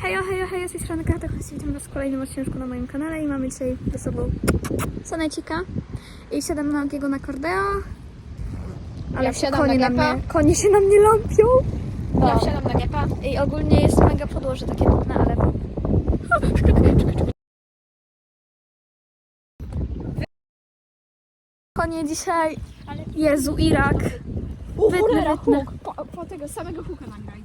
Hejo, hejo, hejo, z tej strony Karta, witam Was w kolejnym odcinku na moim kanale i mamy dzisiaj ze sobą Sonecika i wsiadam na Ogiego na Cordeo. Ale Ja wsiadam konie na na mnie, konie się na mnie lampią. Ja wsiadam na gepa. I ogólnie jest mega podłoże takie nudne, ale... Konie dzisiaj... Jezu, Irak. Wytnę, wytnę. Po, po tego samego huka nagraj.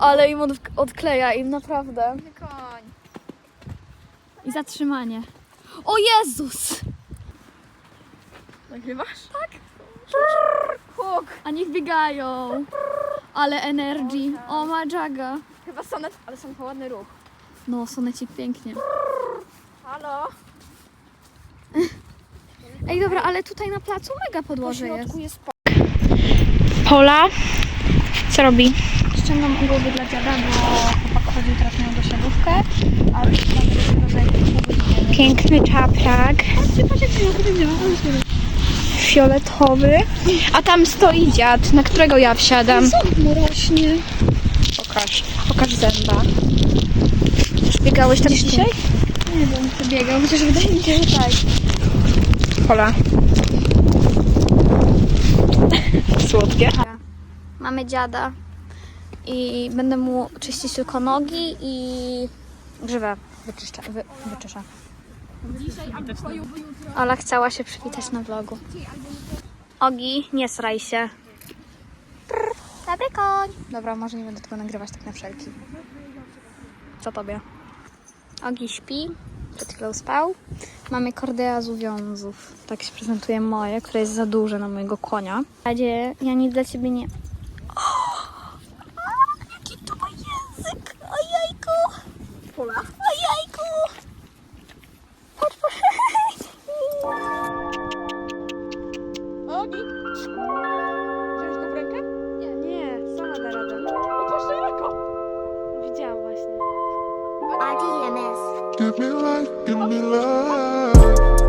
Ale im od, odkleja, im naprawdę. Koń. I zatrzymanie. O Jezus! Nagrywasz? Tak. Huk. A niech biegają. Ale energy. O, ma Jaga. Chyba sonet, ale są ładny ruch. No, sonecik pięknie. Halo? Ej, dobra, ale tutaj na placu mega Po podłoże jest. jest po... Pola, co robi? Ściągam głowy dla dziada, bo chłopak chodził teraz na jego siadówkę, ale już tam jest rodzaj pół Piękny czaprak. Fioletowy. A tam stoi dziad, na którego ja wsiadam. mu rośnie. Pokaż, pokaż zęba. Biegałeś tam dzisiaj? Nie wiem, czy biegał, chociaż wydaje mi się, że tak. Pola. Słodkie. Mamy dziada i będę mu czyścić tylko nogi i grzywę wyczyszcza, wy, wyczesza. Ola chciała się przywitać na vlogu. Ogi, nie sraj się. Prr, dobry koń. Dobra, może nie będę tego nagrywać tak na wszelki. Co tobie? Ogi śpi, przed chwilą spał. Mamy kordea z uwiązów. Tak się prezentuje moje, które jest za duże na mojego konia. W ja nic dla ciebie nie... O! Jaki to ma język! Ojejku! Pola. Ojejku! Patrz, patrz. Ogi. Wziąłeś go w rękę? Nie, sama da radę. No to jeszcze. Widziałam właśnie. Give me life, give me life.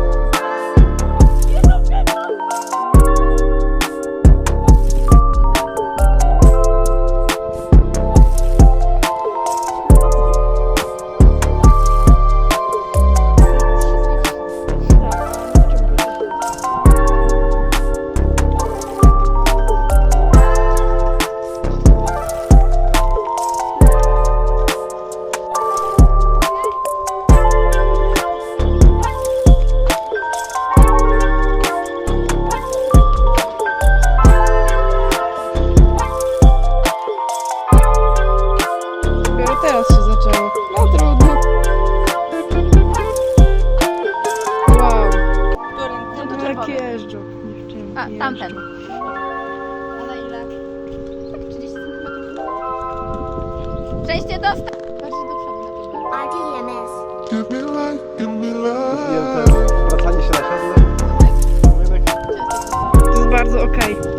Wracanie się na siodle. To jest bardzo okej. Ja.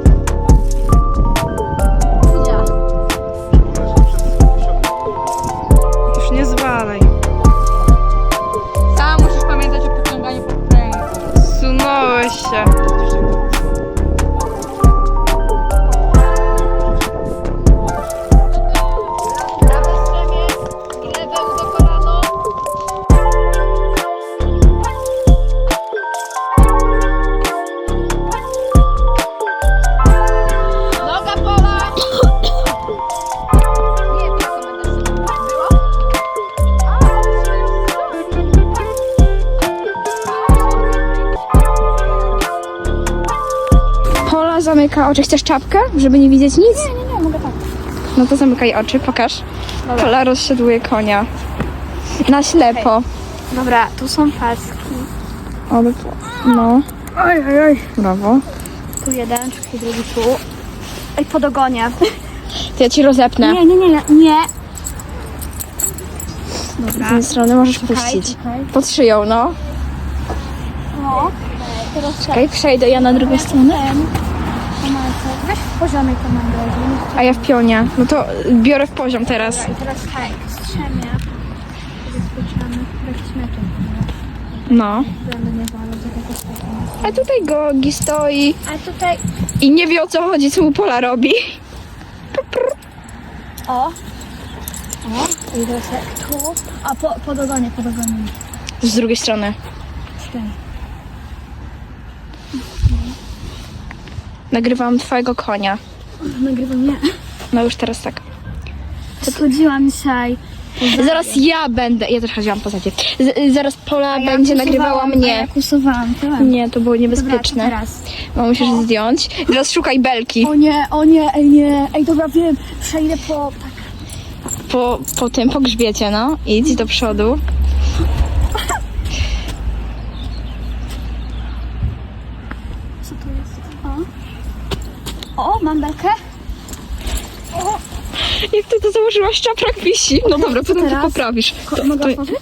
Zamyka oczy. Chcesz czapkę, żeby nie widzieć nic? Nie, nie, nie, mogę tak. No to zamykaj oczy, pokaż. Pola rozsiadłuje konia. Na ślepo. Dobra, tu są paski. Ale No. Oj, oj, oj. Brawo. Tu jeden, czekaj, drugi tu. Ej, po dogonie. To ja ci rozepnę. Nie, nie, nie, nie. Z tej strony możesz puścić. Pod szyją, no. No. Czekaj, przejdę ja na drugą stronę. Weź w poziomej komandy. A ja w pionie. No to biorę w poziom teraz. I teraz tak. Jakiś meczek. No. Tak. A tutaj Gogi stoi A tutaj i nie wie o co chodzi, co mu Pola robi. O. O. I teraz jak tu. A po, pod ogonie, pod ogonie. Z drugiej strony. Nagrywam twojego konia. Nagrywam nie. No już teraz tak. Chodziłam dzisiaj. Zaraz ja będę. Ja też chodziłam po zadzie. Z, zaraz Pola będzie nagrywała mnie. Ja kusowałam tyłem. Nie, to było Dobra, niebezpieczne. to teraz. No musisz zdjąć. Teraz szukaj belki. O nie, o nie, ej nie. Ej, dobra, wiem. Przejdę po... Tak. Po, po tym, po grzbiecie, no. Idź do przodu. Co to jest? O. O, mam belkę. Jak ty to założyłaś, czaprak wisi. No dobra, potem to teraz? poprawisz. Ko- To, mogę to, otworzyć?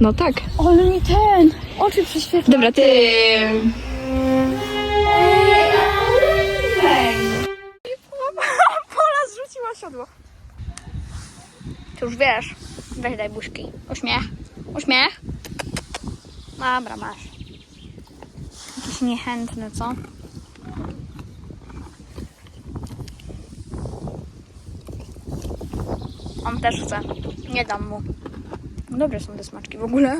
no tak. Ale mi ten. Oczy prześwietla. Dobra, ty... Pola zrzuciła siodło. Ty już wiesz. Weź daj buźki. Uśmiech. Uśmiech. Dobra, masz. Jakiś niechętny, co? Też chce. Nie dam mu. Dobre są te smaczki w ogóle.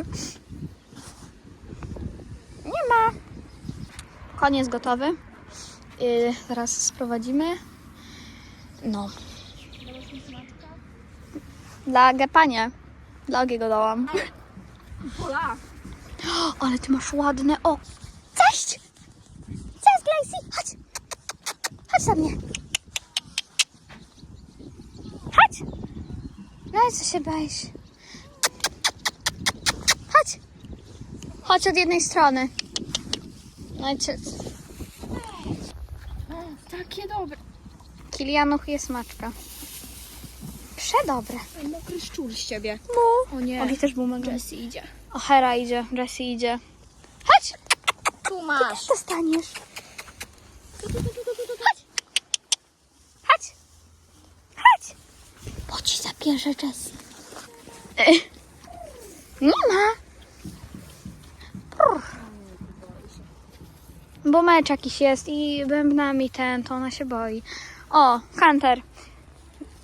Nie ma. Koniec gotowy. Yy, teraz sprowadzimy. No. Dla Gepanie. Dla Ogiego dałam. Pola. O, ale ty masz ładne o. Cześć! Cześć, Gracie! Chodź! Chodź do mnie. Chodź! No i co się boisz? Chodź! Chodź od jednej strony. No i co? Takie dobre. Kilianuch jest maczka. Przedobre. Mokry szczur z ciebie. Mu. O nie. Też był mega. Jessie idzie. O, Hera idzie, Jessie idzie. Chodź! Tu masz. Dostaniesz. Chodź. Chodź. Chodź. Zabierze Jessie. Nie ma. Brr. Bo mecz jakiś jest i bębnami ten, to ona się boi. O, Hunter.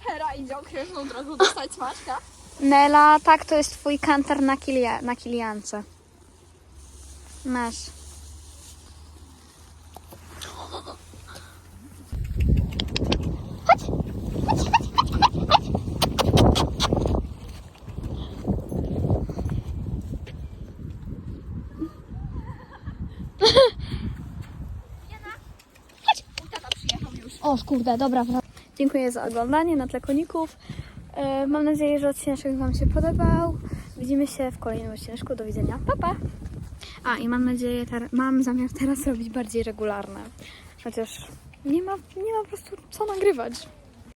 Hera idzie okrężną drogą dostać smaczka. Nela, tak, to jest twój kantar na, kilia, na kiliance. Masz. Chodź. Chodź, chodź, chodź, chodź, chodź. Chodź. O kurde, dobra. Dziękuję za oglądanie na tle koników. E, Mam nadzieję, że odcinek Wam się podobał. Widzimy się w kolejnym odcinku. Do widzenia. Pa, pa. A i mam nadzieję, mam zamiar teraz robić bardziej regularne. Chociaż nie ma, nie ma po prostu co nagrywać.